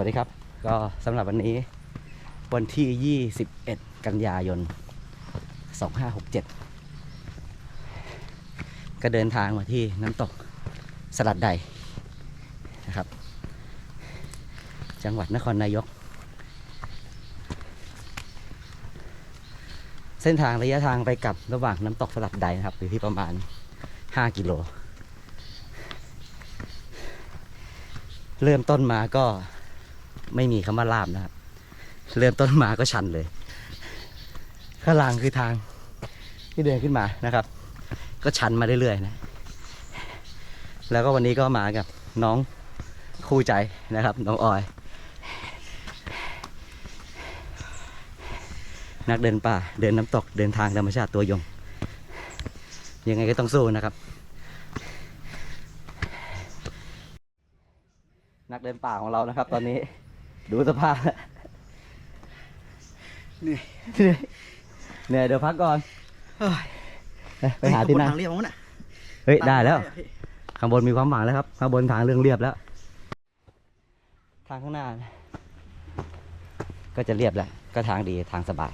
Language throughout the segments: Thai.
วัสดีครับ ก็สำหรับวันนี้ วันที่ 21 กันยายน 2567 ก็เดินทางมาที่น้ำตกสลัดใดนะครับ จังหวัดนครนายก เส้นทางระยะทางไปกลับระหว่างน้ำตกสลัดใดนะครับอยู่ที่ประมาณ 5 กิโลเริ่มต้นมาก็ ไม่มีคำว่าลาบนะครับ เริ่มต้นมาก็ชันเลย ข้างล่างคือทางที่เดินขึ้นมานะครับ ก็ชันมาเรื่อยๆนะ แล้วก็วันนี้ก็มากับน้องคู่ใจนะครับ น้องออย นักเดินป่าเดินน้ำตกเดินทางธรรมชาติตัวยง ยังไงก็ต้องสู้นะครับ นักเดินป่าของเรานะครับ ตอนนี้ ดูสภาพเหนื่อยเหนื่อยเหนื่อยเดี๋ยวพักก่อนเฮ้ยไปไปหาที่นั่งทางเรียบมั้งน่ะเฮ้ยได้แล้วพี่ข้างบนมีความหวังแล้วครับ ข้างบนทางเรื่องเรียบแล้ว ทางข้างหน้า ก็จะเรียบแล้ว ก็ทางดีทางสบาย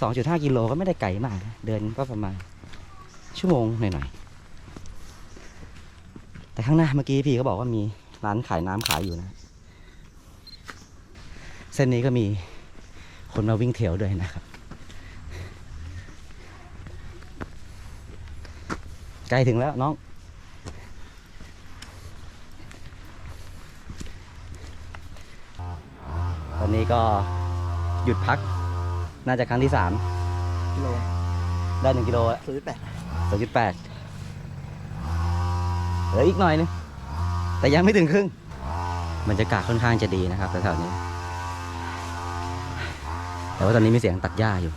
สองจุดห้ากิโลก็ไม่ได้ไกลมาก เดินก็ประมาณชั่วโมงหน่อยๆ แต่ข้างหน้าเมื่อกี้พี่เขาบอกว่ามีร้านขายน้ำขายอยู่นะ เส้นนี้ก็มีคนมาวิ่งเถวด้วยนะครับ ใกล้ถึงแล้วน้องตอนนี้ก็หยุดพัก น่าจะครั้งที่สามกิโลได้หนึ่งกิโลแล้วศูนย์แปดสองจุดแปดเหลืออีกหน่อยนึงแต่ยังไม่ถึงครึ่งบรรยากาศค่อนข้างจะดีนะครับแถวๆนี้ แต่ว่าตอนนี้มีเสียงตัดหญ้าอยู่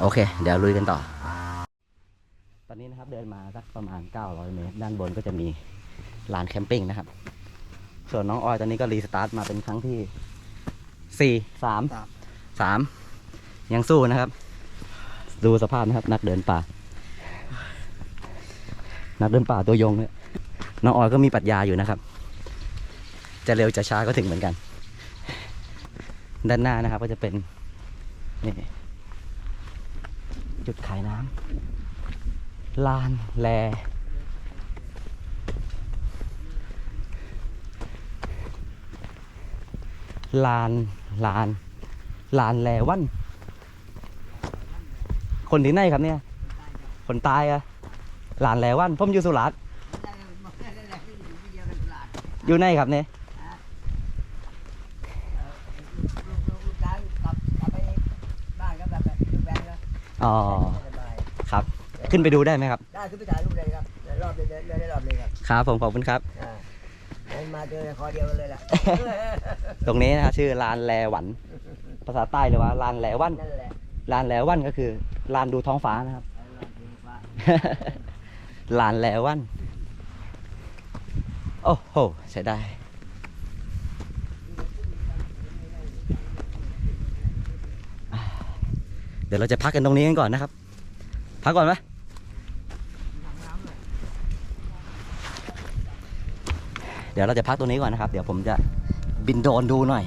โอเค เดี๋ยวลุยกันต่อ ตอนนี้นะครับเดินมาสักประมาณ 900 เมตร ด้านบนก็จะมีลานแคมปิ้งนะครับ ส่วนน้องออยตอนนี้ก็รีสตาร์ทมาเป็นครั้งที่ 4 3สาม3 ยังสู้นะครับ ดูสภาพนะครับ นักเดินป่า นักเดินป่าตัวยงเนี่ยน้องออยก็มีปรัชญาอยู่นะครับ จะเร็วจะช้าก็ถึงเหมือนกัน ด้านหน้านะครับ ก็จะเป็นนี่จุดขายน้ำลานแลลานลานลานแลวัน คนที่ไหนครับเนี่ย คนตายอะหลานแลวันผมอยู่สุราษฎร์อยู่ไหนครับเนี่ยลูกชายกลับกลับไปบ้านก็แบบแบบแบงแล้วอ๋อครับ ขึ้นไปดูได้ไหมครับ ได้ขึ้นไปถ่ายรูปเลยครับเดินรอบเลยเดินเดินได้รอบเลยครับครับผมขอบคุณครับอ่าเดินมาเจอคอเดียวกันเลยล่ะตรงนี้นะครับชื่อลานแลหวัน ภาษาใต้เลยว่าลานแลวันนั่นแหละ ลานแลวันก็คือลานดูท้องฟ้านะครับ ลานแลวัน โอ้โหใช้ได้เดี๋ยวเราจะพักกันตรงนี้กันก่อนนะครับ พักก่อนไหมเดี๋ยวเราจะพักตรงนี้ก่อนนะครับ เดี๋ยวผมจะบินโดนดูหน่อย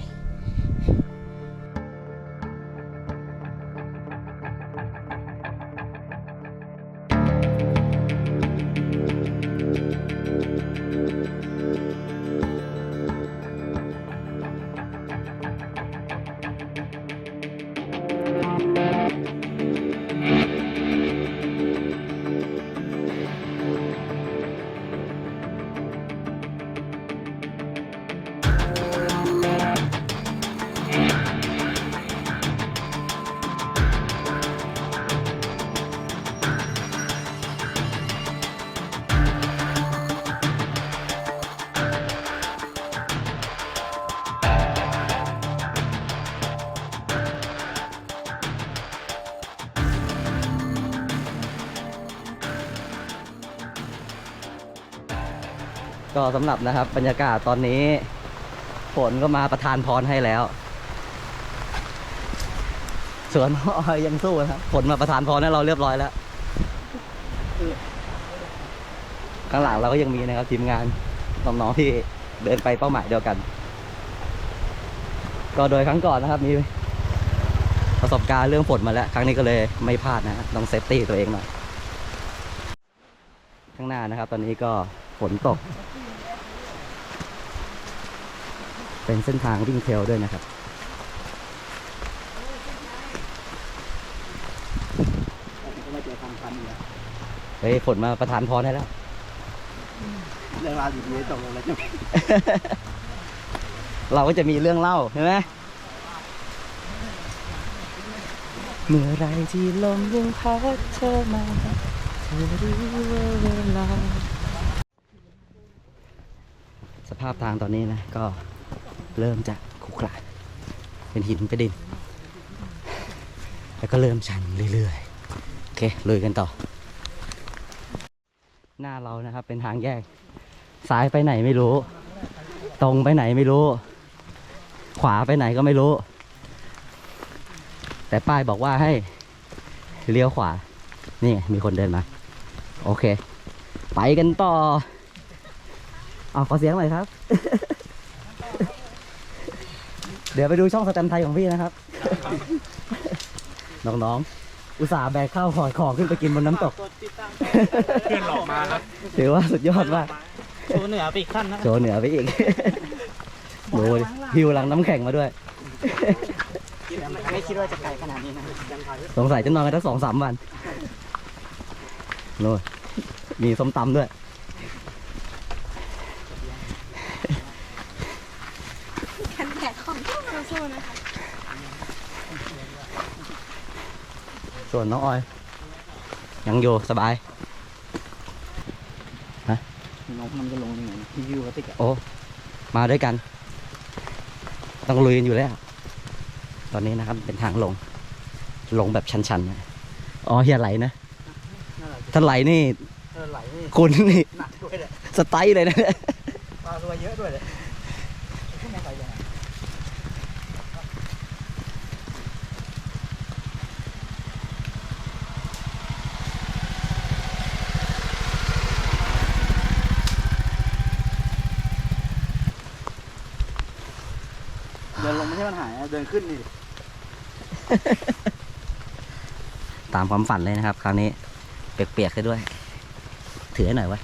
สำหรับนะครับ บรรยากาศตอนนี้ฝนก็มาประทานพรให้แล้วสวนน้อยยังสู้นะครับฝนมาประทานพรให้เราเรียบร้อยแล้วข้างหลังเราก็ยังมีนะครับ ทีมงานน้องๆที่เดินไปเป้าหมายเดียวกัน ก็โดยครั้งก่อนนะครับ มีประสบการณ์เรื่องฝนมาแล้ว ครั้งนี้ก็เลยไม่พลาดนะฮะต้องเซฟตี้ตัวเองหน่อยข้างหน้านะครับ ตอนนี้ก็ฝนตก เป็นเส้นทางวิ่งเทรลด้วยนะครับก็ไม่เจอทางพันเลยเฮ้ยฝนมาประทานพรให้แล้วเรื่องราวอยู่นี้จบลงแล้วจะเราก็จะมีเรื่องเล่าใช่ไหมเมื่อไรที่ลมยังพัดเธอมาเธอรู้ว่าเวลา สภาพทางตอนนี้นะก็ เริ่มจะขรุขระเป็นหินเป็นดิน แล้วก็เริ่มชันเรื่อยๆ โอเคลุยกันต่อ หน้าเรานะครับเป็นทางแยก ซ้ายไปไหนไม่รู้ ตรงไปไหนไม่รู้ ขวาไปไหนก็ไม่รู้ แต่ป้ายบอกว่าให้เลี้ยวขวา นี่มีคนเดินมา โอเค ไปกันต่อ เอาขอเสียงหน่อยครับ ดี๋ยวไปดูช่องสแตมป์ไทยของพี่นะครับ น้องๆ อุตส่าห์แบกข้าวขอดของขึ้นไปกินบนน้ำตก เพื่อนหลอกมาครับถือว่าสุดยอดมาก โชว์เหนือไปอีกขั้นนะโชว์เหนือไปอีกดูดิหิวหลังน้ำแข็งมาด้วย ไม่คิดว่าจะไกลขนาดนี้นะสงสัยจะนอนกันทั้งสองสามวันโน่นมีส้มตำด้วย กันแดดของพวกเราสู้นะคะ ส่วนน้องออย ยังอยู่สบาย น้องมันจะลงยังไงที่วิวกระติกอะโอ้ มาด้วยกัน ต้องลุยกันอยู่แล้ว ตอนนี้นะครับเป็นทางลง ลงแบบชันๆนะอ๋อเฮียไหลนะถ้าไหลนี่เออไหลนี่คุณนี่หนักด้วยเลยสไตล์เลยนะปลาตัวเยอะด้วยเลยขึ้นมาไปยังไง เดินลงไม่ใช่ปัญหานะเดิน ขึ้นนี่ ตามความฝันเลยนะครับ คราวนี้ เปียกๆให้ด้วย ถือให้หน่อยวะ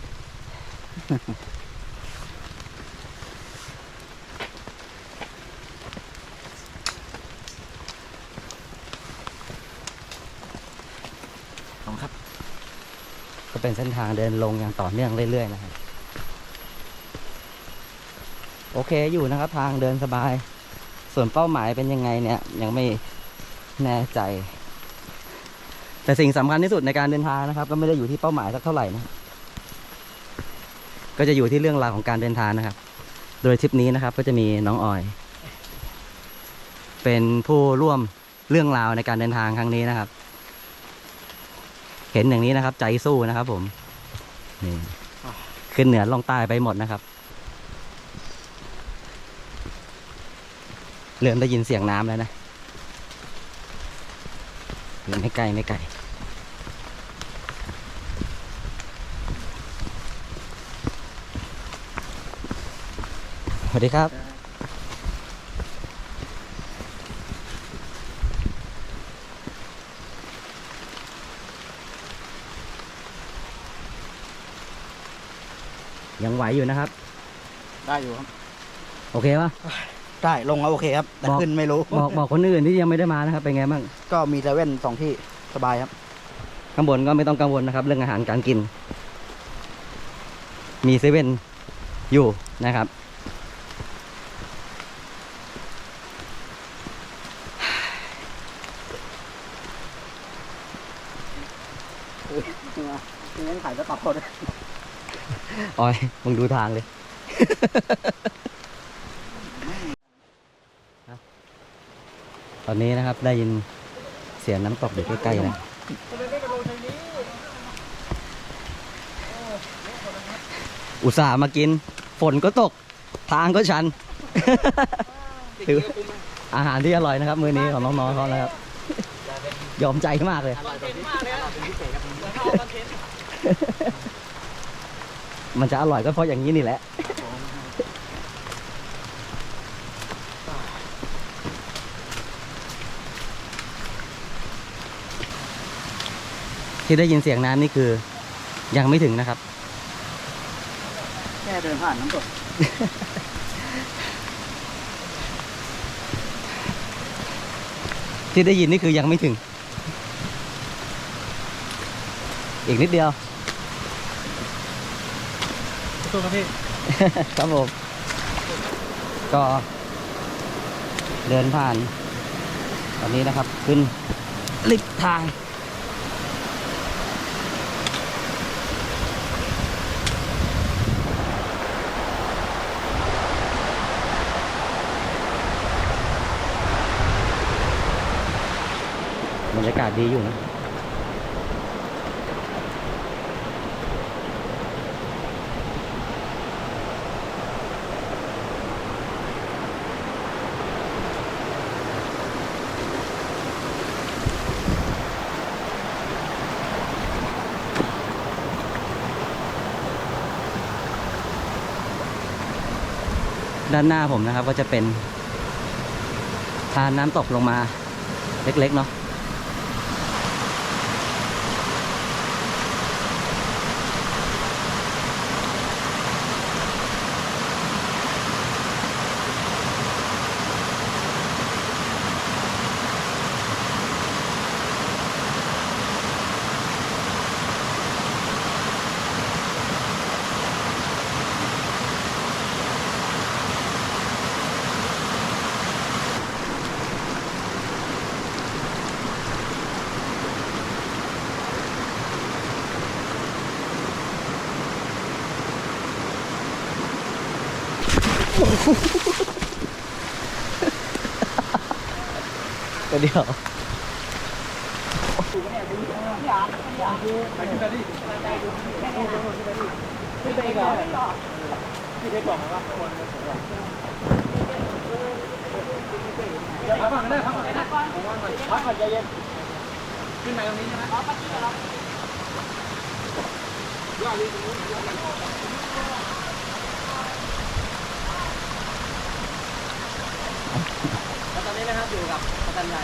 ขอบคุณครับ ก็เป็นเส้นทางเดินลงอย่างต่อเนื่องเรื่อยๆนะครับ โอเคอยู่นะครับ ทางเดินสบาย ส่วนเป้าหมายเป็นยังไงเนี่ย ยังไม่แน่ใจ แต่สิ่งสำคัญที่สุดในการเดินทางนะครับ ก็ไม่ได้อยู่ที่เป้าหมายสักเท่าไหร่นะก็จะอยู่ที่เรื่องราวของการเดินทางนะครับ โดยทริปนี้นะครับ ก็จะมีน้องออย เป็นผู้ร่วมเรื่องราวในการเดินทางครั้งนี้นะครับ เห็นอย่างนี้นะครับ ใจสู้นะครับ ผมนี่ขึ้นเหนือลงใต้ไปหมดนะครับ เริ่มได้ยินเสียงน้ำแล้วนะไม่ไกลไม่ไกลสวัสดีครับ ยังไหวอยู่นะครับ ได้อยู่ครับ โอเคปะ ได้ลงแล้วโอเคครับ แต่บอก ขึ้นไม่รู้ บอกบอกคนอื่นที่ยังไม่ได้มานะครับเป็นไงบ้างก็มีเซเว่นสองที่สบายครับ ข้างบนก็ไม่ต้องกังวลนะครับ เรื่องอาหารการกิน มีเซเว่นอยู่นะครับมีเงินขายกระเป๋าด้วยออยมึงดูทางเลย ตอนนี้นะครับได้ยินเสียงน้ำตกอยู่ใกล้ๆนะอุตส่าห์มากิน ฝนก็ตก ทางก็ชัน ถืออาหารที่อร่อยนะครับ มื้อนี้ของน้องๆเขานะครับ ยอมใจมากเลยมันจะอร่อยก็เพราะอย่างนี้นี่แหละ ที่ได้ยินเสียงน้ำนี่คือ ยังไม่ถึงนะครับ แค่เดินผ่านน้ำตก ที่ได้ยินนี่คือยังไม่ถึง อีกนิดเดียวสู้ครับพี่ ครับผม ก็เดินผ่าน ตอนนี้นะครับ ขึ้นลิฟต์ทาง รยากาศดีอยู่นะด้านหน้าผมนะครับก็จะเป็นทานน้ำตกลงมาเล็กๆเนาะ ก็เดียวพักก่อนก็ได้พักก่ นี้นะครับอยู่กับอาจารย์ใหญ่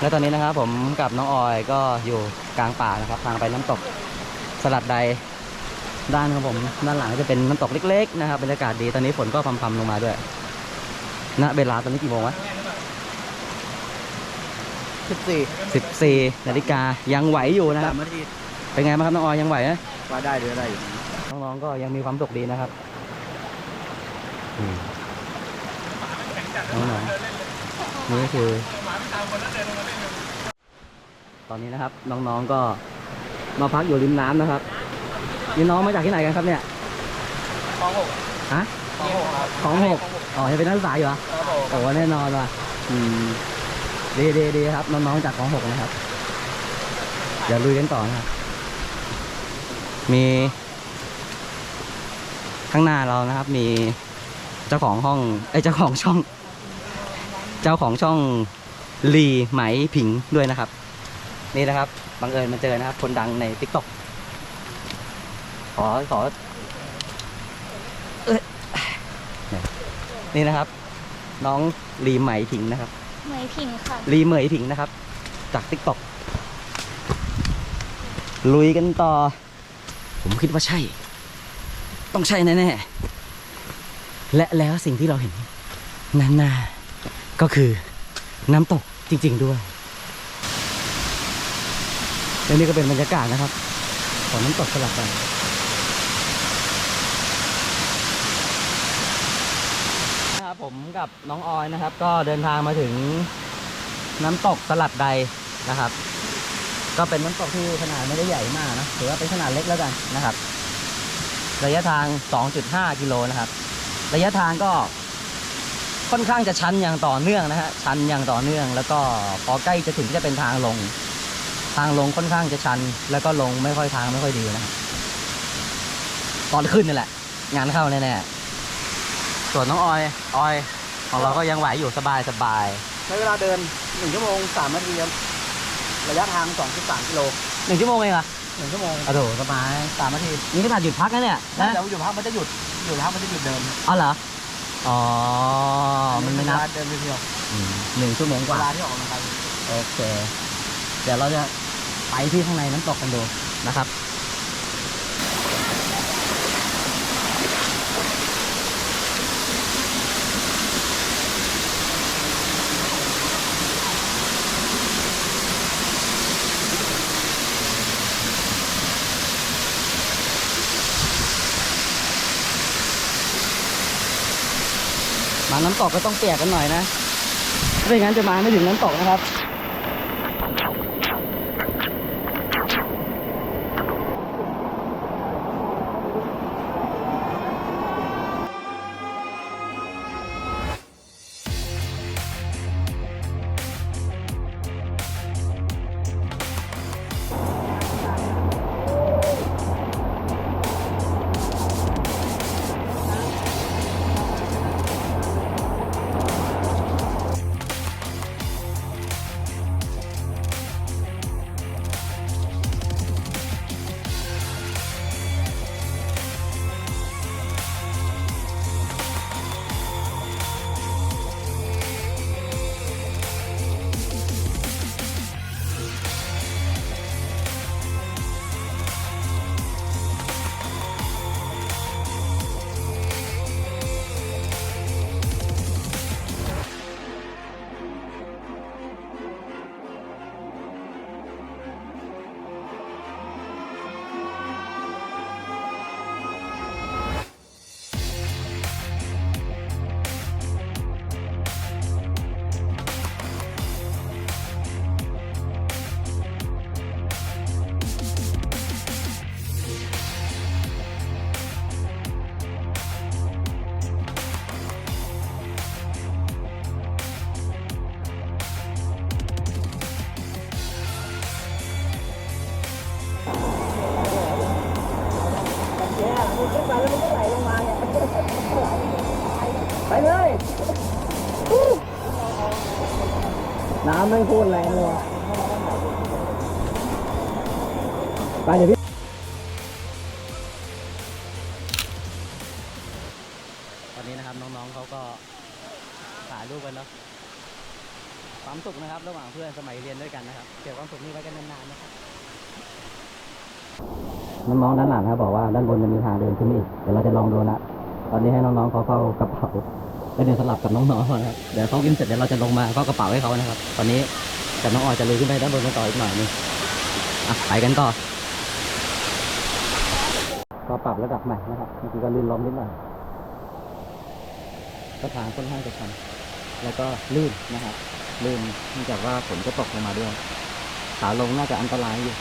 และตอนนี้นะครับผมกับน้องออยก็อยู่กลางป่านะครับ ทางไปน้ำตกสลัดใด ด้านของผมด้านหลังจะเป็นน้ำตกเล็กๆนะครับบรรยากาศดีตอนนี้ฝนก็พรำๆลงมาด้วยณเวลาตอนนี้กี่โมงวะสิบสี่14นาฬิกายังไหวอยู่นะครับสามนาทีเป็นไงบ้างครับน้องออยยังไหวนะว่าได้หรืออะไรอยู่น้องๆก็ยังมีความสุขดีนะครับอืมน้องๆนี่คือ ตอนนี้นะครับ น้องๆก็มาพักอยู่ริมน้ำนะครับ นี่น้องมาจากที่ไหนกันครับเนี่ยคลองหกฮะคลองหกครับของหกอ๋อจะเป็นนักศึกษาอยู่เหรอครับผมโอ้แน่นอนว่ะอืมดีดีดีครับน้องๆจากของหกนะครับเดี๋ยวลุยกันต่อนะครับ มีข้างหน้าเรานะครับ มีเจ้าของห้องไอยเจ้าของช่อง เจ้าของช่องลีไหมผิงด้วยนะครับ นี่นะครับบังเอิญมาเจอนะครับคนดังในทิกตอก ขอขอเอ้ยนี่นะครับ น้องลีไหมผิงนะครับไหมพิงค่ะ รีเหมยผิงนะครับ จากติ๊กต็อกลุยกันต่อ ผมคิดว่าใช่ ต้องใช่แน่ๆและแล้วสิ่งที่เราเห็น นั่นน่ะก็คือน้ำตกจริง ๆด้วยและนี่ก็เป็นบรรยากาศนะครับ ของน้ำตกสลับกันนะครับผม กับน้องออยนะครับ ก็เดินทางมาถึงน้ำตกสลัดใดนะครับ ก็เป็นน้ำตกที่ขนาดไม่ได้ใหญ่มากนะถือว่าเป็นขนาดเล็กแล้วกันนะครับ ระยะทาง 2.5 กิโลนะครับ ระยะทางก็ค่อนข้างจะชันอย่างต่อเนื่องนะฮะชันอย่างต่อเนื่อง แล้วก็พอใกล้จะถึงจะเป็นทางลง ทางลงค่อนข้างจะชัน แล้วก็ลงไม่ค่อยทางไม่ค่อยดีนะครับตอนขึ้นนี่แหละ งานเข้าแน่ๆส่วนน้องออย ออย ของเราก็ยังไหวอยู่สบายสบายใช้เวลาเดิน1ชั่วโมง3นาทีครับระยะทาง2.3กิโลหนึ่งชั่วโมงเองเหรอ1ชั่วโมงโอ้โหสบายสามนาทีนี่ขนาดหยุดพักนะเนี่ยนะแล้วอยู่พักมันจะหยุดอยู่พักมันจะหยุดเดินอ๋อเหรออ๋อมันไม่นับเวลาเดินเพียวอืมหนึ่งชั่วโมงๆกเวว่าลาที่ออกกำลังกายโอเค เดี๋ยวเราจะไปที่ข้างในน้ำตกกันดูนะครับำตกก็ต้องเปียกกันหน่อยนะไม่งั้นจะมาไม่ถึงน้ำตกนะครับ น้ำไม่พูดแรงเลยไปเดี๋ยวพี่ตอนนี้นะครับน้องๆเขาก็ถ่ายรูปกันเนาะความสุขนะครับ ระหว่างเพื่อนสมัยเรียนด้วยกันนะครับเก็บความสุขนี้ไว้กันนานๆนะครับน้องๆด้านหลังครับบอกว่าด้านบนจะมีทางเดินขึ้นอีกเดี๋ยวเราจะลองดูนะตอนนี้ให้น้องๆเขาเข้ากระเป๋า แล้วเดี๋ยวสลับกับน้องๆนะครับเดี๋ยวเขากินเสร็จเดี๋ยวเราจะลงมาเข้ากระเป๋าให้เขานะครับ ตอนนี้กับน้องออยจะเลยขึ้นไปด้านบนกันต่ออีกหน่อยนึงอะไปกันต่อก็ปรับระดับใหม่นะครับเมื่อกี้ก็ลื่นล้มนิดหน่อยก็ทางค่อนข้างจะชันแล้วก็ลื่นนะครับลื่นเนื่องจากว่าฝนก็ตกลงมาด้วยขาลงน่าจะอันตรายอยู่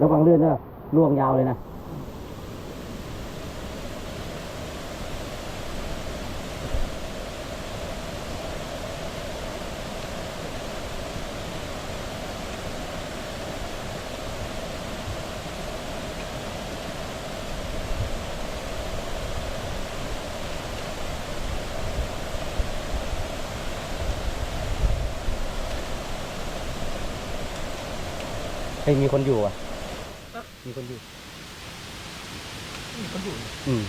ระวังลื่นนะล่วงยาวเลยนะเฮ้ยมีคนอยู่อะ มีคนอยู่มีคนอยู่อืม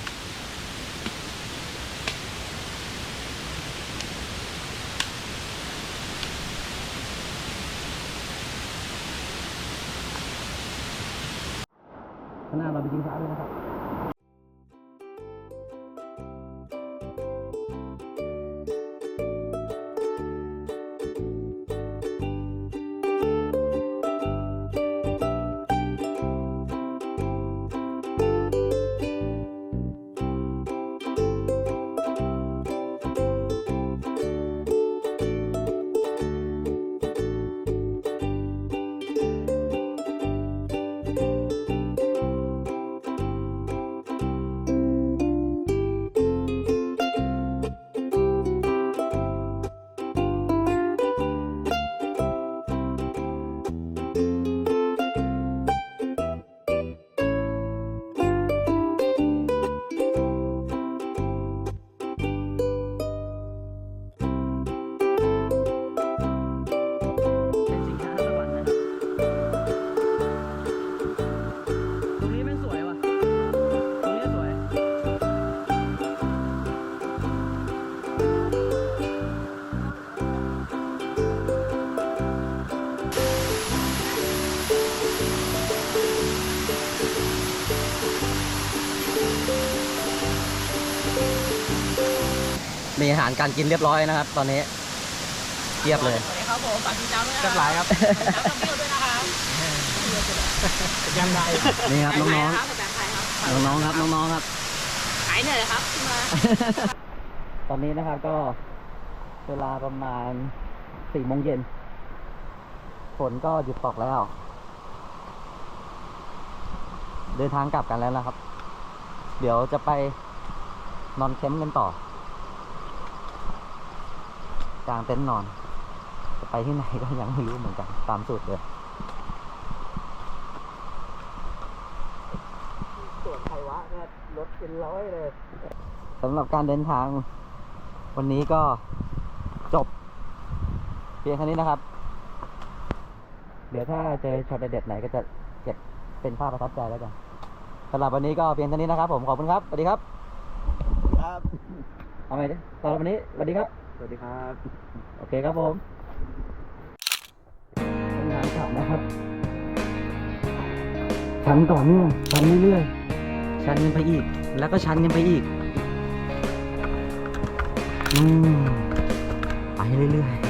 ข้างหน้าเราไปกินข้าวด้วยนะครับาหารการกินเรียบร้อยนะครับ ตอนนี้เทียบเลยสวัสดีครับผมฝากพี่เจ้าด้วยนะจับหลายครับเจ้ากับเบี้ยวด้วยนะครับยังไงนี่ครับน้องครับแบงค์ไทยครับๆน้องๆครับน้องๆครับหายเหนื่อยเลยครับขึ้นมาตอนนี้นะครับก็เวลาประมาณสี่โมงเย็นฝนก็หยุดตกแล้ว เดินทางกลับกันแล้วนะครับ เดี๋ยวจะไปนอนแคมป์กันต่อ กลางเต็นท์นอนจะไปที่ไหนก็ยังไม่รู้เหมือนกัน ตามสูตรเลยส่วนไทยวะเนี่ยรถเป็นร้อยเลยสำหรับการเดินทาง วันนี้ก็จบ เพียงเท่านี้นะครับ เดี๋ยวถ้าเจอช็อตเด็ดๆไหนก็จะเก็บเป็นภาพประทับใจแล้วกันสำหรับวันนี้ก็เพียงเท่านี้นะครับ ผมขอบคุณครับสวัสดีครับ ครับ เอาไหมดิสำหรับวันนี้สวัสดีครับ สวัสดีครับ โอเคครับผมทำงานกลับนะครับชันต่อเนื่องชันเรื่อยๆชันกันไปอีก แล้วก็ชันกันไปอีก อืม ไปเรื่อยๆ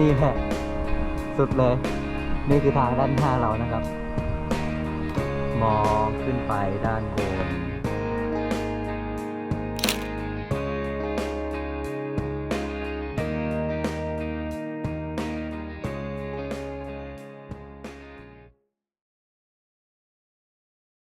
นี่แหละสุดเลย นี่คือทางด้านหน้าเรานะครับ มองขึ้นไปด้านบน